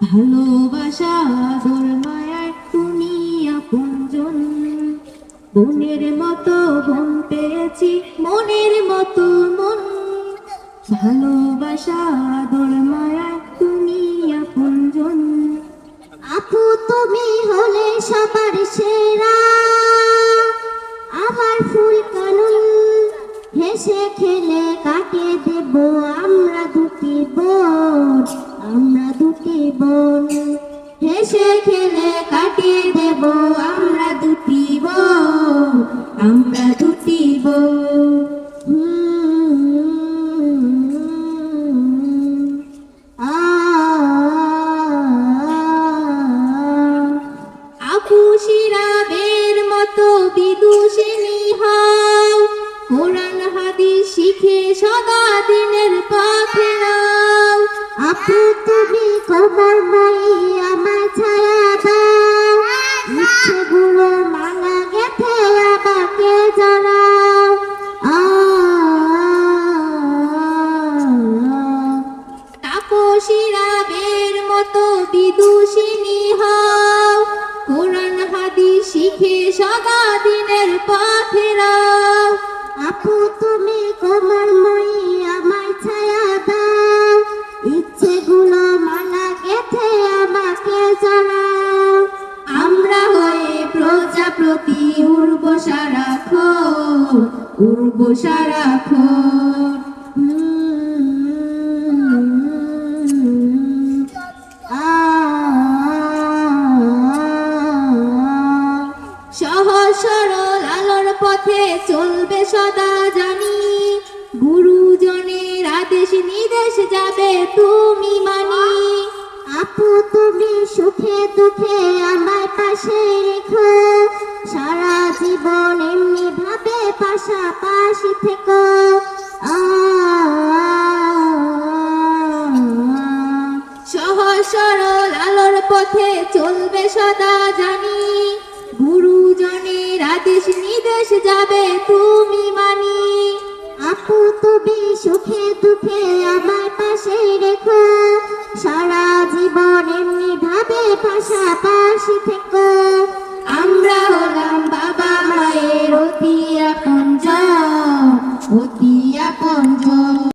ভালোবাসা আদর মায়ায় তুমি আপনজন বোনের মতো বোন পেয়েছি, মনের মতো মন। ভালোবাসা আদর মায়ায় তুমি আপনজন আপু তুমি হলে সবার সেরা। আমার ফুল কানুন, হেসে খেলে কাটিয়ে দেব হেসে খেলে কাটিয়ে দেব আমরা দুটি বোন আমরা দুটি শিরাবের মতো শিখে সদা তাপসিরাবের মতো বিদুষিনী হও। কোরআন হাদিস শিখে সদা দিনের পথে নাও আপু তুমি কবর মই আমার ছায়া দাও। ইচ্ছেগুলো মালা গেথে আমাকে জানাও আমরা হয়ে প্রজাপতি উর্ব সারাক্ষণ উর্ব সারাক্ষণ সহজ সরল আলোর পথে চলবে সদা জানি। গুরুজনের আদেশ নির্দেশ যাবে, তুমি মানি। আপু, তুমি সুখে দুঃখে আমার পাশে রেখো। সারা জীবন এমনি ভাবে পাশাপাশি থেকো। সহজ সরল আলোর পথে চলবে সদা জানি। গুরুজনের আদেশ নিদেশ যাবে তুমি মানি। আপু তুমি সুখে দুঃখে আমার পাশে রেখো। সারা জীবন এমনি ভাবে পাশাপাশি থেকো।